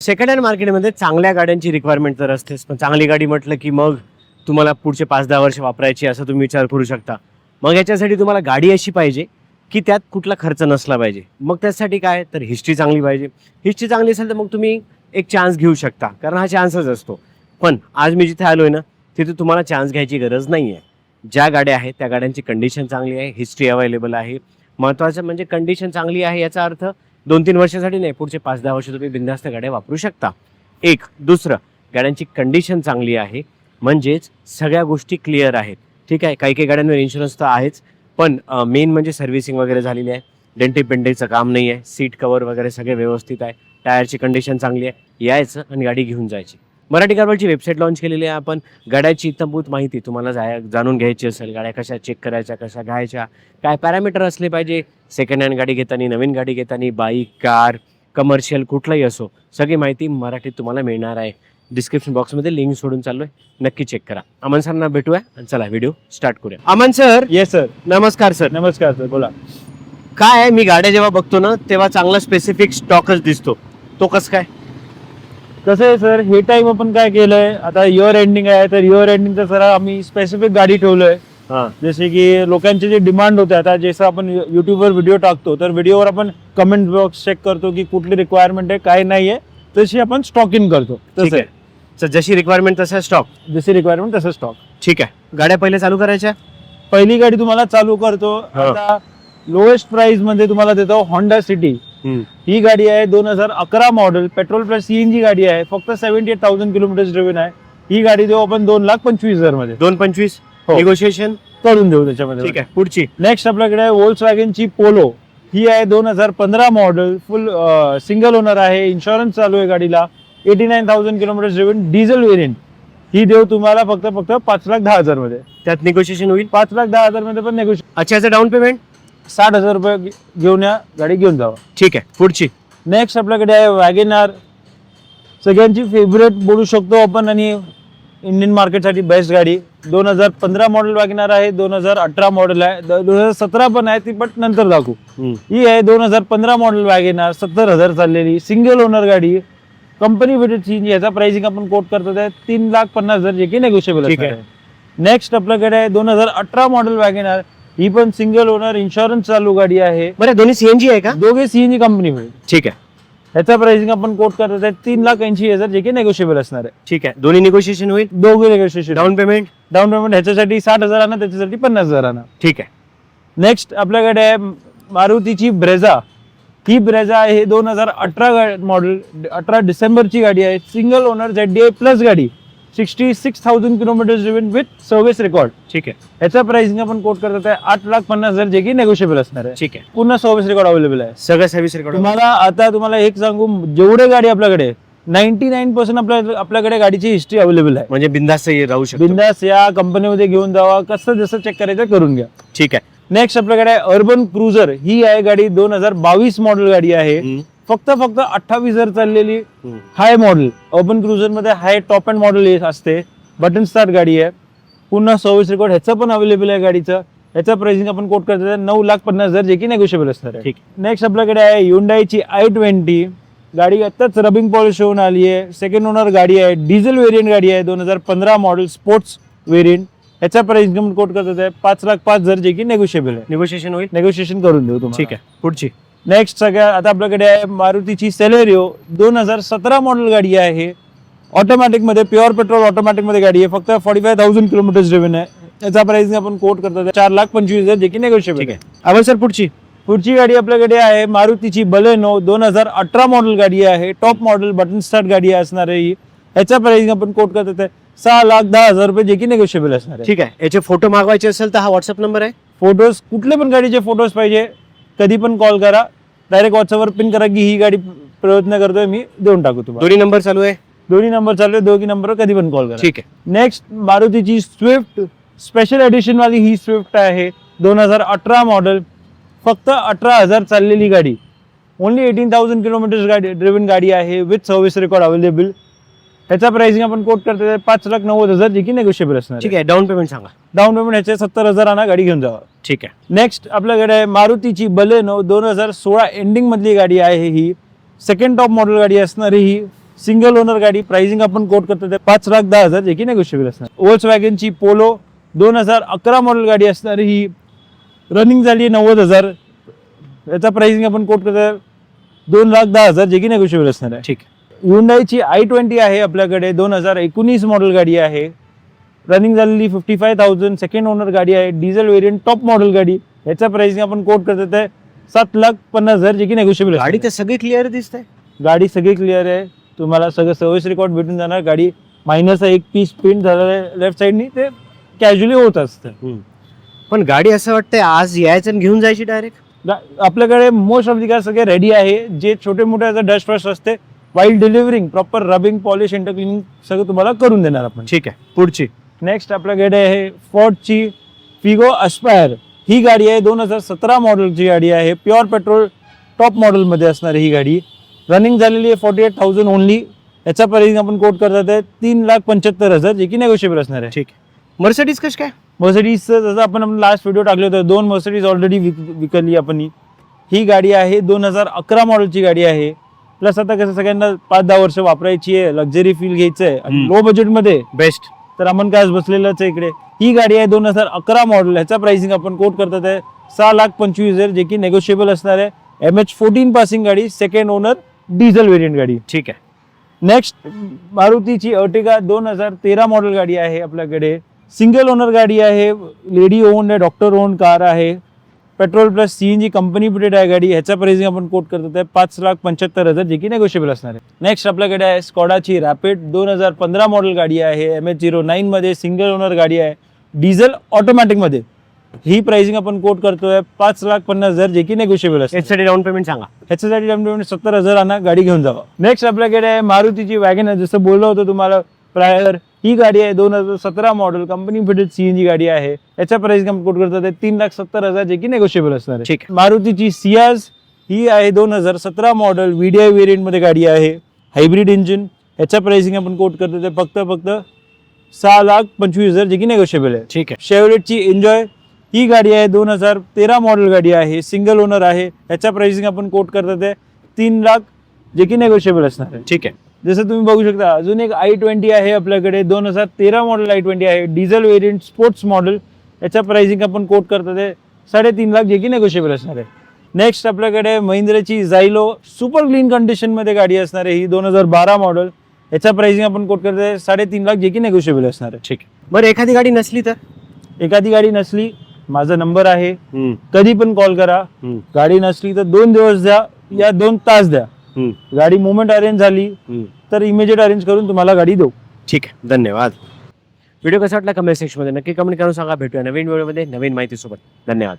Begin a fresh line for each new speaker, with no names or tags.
Second hand मार्केटमध्ये चांगल्या गाड्यांची रिक्वायरमेंट तर असतेच. पण चांगली गाडी म्हटलं की मग तुम्हाला पुढचे पाच दहा वर्ष वापरायची असं तुम्ही विचार करू शकता. मग याच्यासाठी तुम्हाला गाडी अशी पाहिजे की त्यात कुठला खर्च नसला पाहिजे. मग त्यासाठी काय? तर हिस्ट्री चांगली पाहिजे. हिस्ट्री चांगली असेल तर मग तुम्ही एक चान्स घेऊ शकता. कारण हा चान्सच असतो. पण आज मी जिथे आलो आहे ना तिथे तुम्हाला चान्स घ्यायची गरज नाही आहे ज्या गाड्या आहेत त्या गाड्यांची कंडिशन चांगली आहे. हिस्ट्री अवेलेबल आहे. महत्त्वाचं म्हणजे कंडिशन चांगली आहे याचा अर्थ दोन तीन वर्षासाठी नाही पुढचे पाच दहा वर्ष तुम्ही बिंदास्त गाड्या वापरू शकता. एक दुसरं गाड्यांची कंडिशन चांगली आहे. म्हणजेच सगळ्या गोष्टी क्लिअर आहेत. ठीक आहे काही काही गाड्यांवर इन्शुरन्स तर आहेच पण मेन म्हणजे सर्व्हिसिंग वगैरे झालेली आहे. डेंटी पेंटिंगचं काम नाही आहे. सीट कवर वगैरे सगळे व्यवस्थित आहे. टायरची कंडिशन चांगली आहे. यायचं आणि गाडी घेऊन जायची. मराठी कारवलची वेबसाईट लॉन्च केलेली आहे. आपण गाड्याची इतंभूत माहिती तुम्हाला जाय जाणून घ्यायची असेल. गाड्या कशा चेक करायच्या कशा घ्यायच्या काय पॅरामीटर असले पाहिजे. सेकंड हँड गाडी घेताना नवीन गाडी घेताना बाईक कार कमर्शियल कुठलाही असो सगळी माहिती मराठीत तुम्हाला मिळणार आहे. डिस्क्रिप्शन बॉक्समध्ये लिंक सोडून चाललोय. नक्की चेक करा. अमन सरांना भेटूया आणि चला व्हिडिओ स्टार्ट करूया. अमन सर
येस सर
नमस्कार सर
नमस्कार सर बोला.
काय आहे? मी गाड्या जेव्हा बघतो ना तेव्हा चांगला स्पेसिफिक स्टॉकच दिसतो. तो कसं काय?
कसं आहे सर हे टाइम आपण काय केलंय? आता इयर एंडिंग आहे तर इयर एंडिंगचं सर आम्ही स्पेसिफिक गाडी ठेवलोय.
हां.
जसे की लोकांचे जे डिमांड होते आता जसं आपण युट्यूबवर व्हिडिओ टाकतो तर व्हिडिओवर आपण कमेंट बॉक्स चेक करतो की कुठली रिक्वायरमेंट आहे काय नाहीये तशी आपण स्टॉक इन करतो. तसं
आहे. सर जशी रिक्वायरमेंट तसा स्टॉक
जशी रिक्वायरमेंट तसं स्टॉक
ठीक आहे. गाड्या पहिले चालू करायच्या?
पहिली गाडी तुम्हाला चालू करतो. आता लोएस्ट प्राइसमध्ये तुम्हाला देतो होंडा सिटी ही गाडी आहे दोन हजार अकरा मॉडेल पेट्रोल प्लस सीएनजी गाडी आहे. फक्त seventy eight thousand kilometre driven आहे. ही गाडी देऊ आपण दोन लाख पंचवीस हजारमध्ये.
दोन पंचवीस?
हो.
निगोशिएशन
करून देऊ त्याच्यामध्ये.
ठीक आहे पुढची.
नेक्स्ट आपल्याकडे वोल्स वॅगनची पोलो ही आहे दोन हजार पंधरा मॉडेल फुल सिंगल ओनर आहे. इन्शुरन्स चालू आहे गाडीला. Eighty nine thousand kilometre driven diesel variant ही देऊ तुम्हाला फक्त फक्त पाच लाख दहा हजारमध्ये.
त्यात निगोशिएशन होईल?
पाच लाख दहा हजारमध्ये पण नेगोशिएट
अच्छा याचं डाऊन पेमेंट
साठ हजार रुपये घे- घेऊन या गाडी घेऊन जावा.
ठीक आहे पुढची.
नेक्स्ट आपल्याकडे आहे वॅगेनार सगळ्यांची फेवरेट बोलू शकतो आपण आणि इंडियन मार्केटसाठी बेस्ट गाडी. दोन हजार पंधरा मॉडेल वॅगेनार आहे दोन हजार अठरा मॉडेल आहे द- दोन हजार सतरा पण आहे ती पण नंतर दाखवू. ही आहे दोन हजार पंधरा मॉडेल वॅगेनार सत्तर हजार चाललेली सिंगल ओनर गाडी. कंपनी फिटेड याचा प्राइसिंग आपण कोट करतो आहे तीन लाख पन्नास हजार जे की नेगोशिएबल
ठीक
आहे. नेक्स्ट आपल्याकडे आहे दोन हजार अठरा मॉडेल वॅगेनार ही पण सिंगल ओनर इन्शुरन्स चालू गाडी आहे.
बरं दोन्ही सीएनजी आहे का?
दोघे सीएनजी कंपनी मिळेल.
ठीक आहे.
ह्याचा प्राइसिंग आपण कोट करत आहे तीन लाख ऐंशी हजार जे की नेगोशिएबल असणार आहे.
ठीक आहे. दोन्ही निगोशिएशन होईल?
दोघे negotiation
down payment
down payment ह्याच्यासाठी साठ हजार आणा त्याच्यासाठी पन्नास हजार आणा.
ठीक आहे.
नेक्स्ट आपल्याकडे आहे मारुतीची ब्रेझा ही ब्रेझा आहे दोन हजार अठरा मॉडेल अठरा डिसेंबरची गाडी आहे. Single owner Z D plus गाडी. Sixty six thousand kilometre driven with service record
ठीक आहे.
ह्याचा प्राइसिंग आपण कोट करत आहे आठ लाख पन्नास हजार जे की नेगोशिएबल असणार आहे.
ठीक आहे.
पूर्ण सर्व्हिस रेकॉर्ड अवेलेबल आहे.
सगळं सर्व्हिस रेकॉर्ड
तुम्हाला आता तुम्हाला एक सांगू जेवढे गाडी आपल्याकडे नाईन्टी नाईन पर्सेंट आपल्या आपल्याकडे गाडीची हिस्ट्री अवेलेबल आहे.
म्हणजे बिंदास्त राहू शकतो.
बिंदास या कंपनीमध्ये घेऊन जावा कसं जसं चेक करायचं करून घ्या.
ठीक आहे.
नेक्स्ट आपल्याकडे अर्बन क्रुझर ही आहे गाडी दोन हजार बावीस मॉडेल गाडी आहे. फक्त फक्त अठ्ठावीस हजार चाललेली. हाय मॉडेल अर्बन क्रुझरमध्ये हाय टॉप अँड मॉडेल असते. बटन स्टार्ट गाडी आहे. पुन्हा सर्व्हिस रेकॉर्ड ह्याचं पण अवेलेबल आहे गाडीचं. ह्याचं प्राइसिंग आपण कोट करतो नऊ लाख पन्नास हजार जे की नेगोशिएबल असणार आहे.
ठीक
नेक्स्ट आपल्याकडे आहे युंडाईची आय ट्वेंटी गाडी आत्ताच रबिंग पॉलिश होऊन आली आहे. सेकंड ओनर गाडी आहे. डिझेल व्हेरियंट गाडी आहे. दोन हजार पंधरा मॉडेल स्पोर्ट्स व्हेरियंट ह्याचा प्राइस आपण कोट करत आहे पाच लाख पाच हजार जे की नेगोशिएबल आहे.
निगोशिएशन होईल?
नेगोशिएशन करून देऊ तुम्हाला.
ठीक आहे. पुढची.
नेक्स्ट सगळ्या आता आपल्याकडे आहे मारुतीची सेलेरिओ दोन हजार सतरा मॉडेल गाडी आहे. ऑटोमॅटिकमध्ये प्युअर पेट्रोल ऑटोमॅटिकमध्ये गाडी आहे. फक्त forty five thousand kilometre driven आहे याचा प्राइस आपण कोट करतो चार लाख पंचवीस हजार जे की नेगोशिएबल
ठीक आहे. सर पुढची?
पुढची गाडी आपल्याकडे आहे मारुतीची बलेनो दोन हजार अठरा मॉडेल गाडी आहे. टॉप मॉडेल बटन स्टार्ट गाडी असणार आहे ही. याचा प्राइसिंग आपण कोट करत आहे सहा लाख दहा हजार रुपये जे की नेगोशिएबल असणार आहे.
ठीक आहे. याचे फोटो मागवायचे असेल तर हा व्हॉट्सअप नंबर आहे.
फोटोज कुठले पण गाडीचे फोटोज पाहिजे. कधी पण कॉल करा. डायरेक्ट व्हॉट्सअपवर पिन करा की ही गाडी प्रयत्न करतोय मी देऊन टाकू तुम्हाला.
दोन्ही नंबर चालू आहे?
दोन्ही नंबर चालू आहे दोन्ही नंबर कधी पण कॉल करा.
ठीक आहे.
नेक्स्ट मारुतीची स्विफ्ट स्पेशल एडिशन वाली ही स्विफ्ट आहे. दोन हजार अठरा मॉडेल फक्त अठरा हजार चाललेली गाडी. ओनली एटीन थाउजंड किलोमीटर गाडी ड्रिव्हन गाडी आहे विथ सर्व्हिस रेकॉर्ड अवेलेबल ह्याचा प्राइसिंग आपण कोट करतो पाच लाख नव्वद हजार जे की नेगोशिएबल असणार
ठीक आहे डाऊन पेमेंट सांगा.
डाऊन पेमेंट ह्याचे सत्तर हजार आणा गाडी घेऊन जावा.
ठीक आहे.
नेक्स्ट आपल्याकडे आहे मारुतीची बलेनो दोन हजार सोळा एंडिंग मधली गाडी आहे ही. सेकंड टॉप मॉडेल गाडी असणारी ही. सिंगल ओनर गाडी प्राइसिंग आपण कोट करतो ते पाच लाख दहा हजार जे की नेगोशिएबल असणार ओल्स वॅगनची पोलो दोन हजार अकरा मॉडेल गाडी असणार ही. रनिंग झाली नव्वद हजार. याचा प्राइसिंग आपण कोट करतो दोन लाख दहा हजार जे की नेगोशिएबल असणार आहे.
ठीक
युंडाईची आय ट्वेंटी आहे आपल्याकडे. दोन हजार एकोणीस मॉडेल गाडी आहे. रनिंग झालेली fifty five thousand second owner गाडी आहे. डिझेल व्हेरियंट टॉप मॉडेल गाडी. याचा प्राइसिंग आपण कोट करतो ते सात लाख पन्नास हजार जे की नेगोशिएबल
गाडी तर सगळी क्लिअर दिसते
गाडी सगळी क्लिअर आहे. तुम्हाला सगळं सर्व्हिस रेकॉर्ड भेटून जाणार. गाडी मायनस एक पीस प्रिंट झालेलं आहे लेफ्ट साईडनी ते कॅज्युअली होत असतं.
पण गाडी असं वाटतंय आज यायचं आणि घेऊन जायची डायरेक्ट
आपल्याकडे मोस्ट ऑफ दी कार सगळे रेडी आहे. जे छोटे मोठे डस्ट फस्ट असते while delivering proper rubbing polish inter cleaning सगळं तुम्हाला करून देणार आपण.
ठीक आहे. पुढची.
नेक्स्ट आपल्याकडे आहे फोर्डची फिगो अस्पायर ही गाडी आहे दोन हजार सतरा मॉडेलची गाडी आहे. प्युअर पेट्रोल टॉप मॉडेलमध्ये असणार ही गाडी. रनिंग झालेली आहे फॉर्टी एट थाउजंड ओनली याचा प्राइसिंग आपण कोट करतात आहे तीन लाख पंच्याहत्तर हजार जे की नेगोशिएबल असणार आहे.
ठीक आहे. मर्सिडीज कश काय?
मर्सिडीजचं जसं आपण लास्ट व्हिडिओ टाकले होते दोन मर्सिडीज ऑलरेडी विक विकली आपण. ही. गाडी आहे दोन हजार अकरा मॉडेलची गाडी आहे. प्लस आता कसं सगळ्यांना पाच दहा वर्ष वापरायची आहे लक्झरी फील घ्यायचं आहे आणि. लो बजेटमध्ये
बेस्ट
तर आपण काय बसलेलंच आहे इकडे. ही गाडी आहे दोन हजार अकरा मॉडेल ह्याचा प्राइसिंग आपण कोट करतात आहे सहा लाख पंचवीस हजार जे की नेगोशिएबल असणार आहे. एम एच फोर्टीन पासिंग गाडी सेकंड ओनर डिझेल व्हेरियंट गाडी.
ठीक आहे.
नेक्स्ट मारुतीची अर्टिगा दोन हजार तेरा मॉडेल गाडी आहे आपल्याकडे. सिंगल ओनर गाडी आहे लेडी ओन आहे डॉक्टर ओन कार आहे. Petrol plus C N G company fitted आहे गाडी ह्याचा प्राइसिंग आपण कोट करतो आहे पाच लाख पंच्याहत्तर हजार जे की नेगोशिएबल असणार आहे. नेक्स्ट आपल्याकडे आहे स्कॉडाची रॅपिड दोन हजार पंधरा मॉडेल गाडी आहे एम एच झिरो नाईनमध्ये सिंगल ओनर गाडी आहे डिझेल ऑटोमॅटिकमध्ये ही प्राइसिंग आपण कोट करतोय पाच लाख पन्नास हजार जे की नेगोशिएबल असते
याच्यासाठी डाऊन पेमेंट सांगा.
ह्याच्यासाठी डाऊन सत्तर हजार आणा गाडी घेऊन जावा. नेक्स्ट आपल्याकडे आहे मारुतीची वॅगन जसं बोललो होतो तुम्हाला प्रायर ही गाडी आहे दोन हजार सतरा मॉडेल कंपनी फिटेड सीएनजी गाडी आहे. याचा प्राइस कोट करतात तीन लाख सत्तर हजार जे की नेगोशिएबल असणार आहे.
ठीक आहे.
मारुतीची सियाज ही आहे दोन हजार सतरा मॉडेल व्हीडीआय वेरियंटमध्ये गाडी आहे. हायब्रिड इंजिन याचा प्राइसिंग आपण कोट करतो ते फक्त फक्त सहा लाख पंचवीस हजार जे की नेगोशिएबल आहे.
ठीक आहे.
शेवलेटची एन्जॉय ही गाडी आहे. दोन हजार तेरा मॉडेल गाडी आहे. सिंगल ओनर आहे. याचा प्राइसिंग आपण कोट करतात आहे तीन लाख जे की नेगोशिएबल असणार आहे.
ठीक आहे.
जसं तुम्ही बघू शकता अजून एक आय ट्वेंटी आहे आपल्याकडे दोन हजार तेरा मॉडेल आय ट्वेंटी आहे डिझेल वेरियंट स्पोर्ट्स मॉडेल याचा प्राइसिंग आपण कोट करतात आहे साडेतीन लाख जे की नेगोशिएबल असणार आहे. नेक्स्ट आपल्याकडे महिंद्राची झायलो सुपर क्लीन कंडिशनमध्ये गाडी असणार आहे ही दोन हजार बारा मॉडेल याचा प्राइसिंग आपण कोट करत आहे साडेतीन लाख जे की नेगोशिएबल असणार आहे.
ठीक आहे. बरं एखादी गाडी नसली तर?
एखादी गाडी नसली माझा नंबर आहे. कधी पण कॉल करा. गाडी नसली तर दोन दिवस द्या या दोन तास द्या. गाडी मुवमेंट अरेंज झाली. तर इमिजिएट अरेंज करून तुम्हाला गाडी देऊ.
ठीक आहे धन्यवाद. व्हिडिओ कसा वाटला कमेंट सेक्शनमध्ये नक्की कमेंट करून सांगा. भेटूया नवीन व्हिडिओमध्ये नवीन माहितीसोबत. धन्यवाद.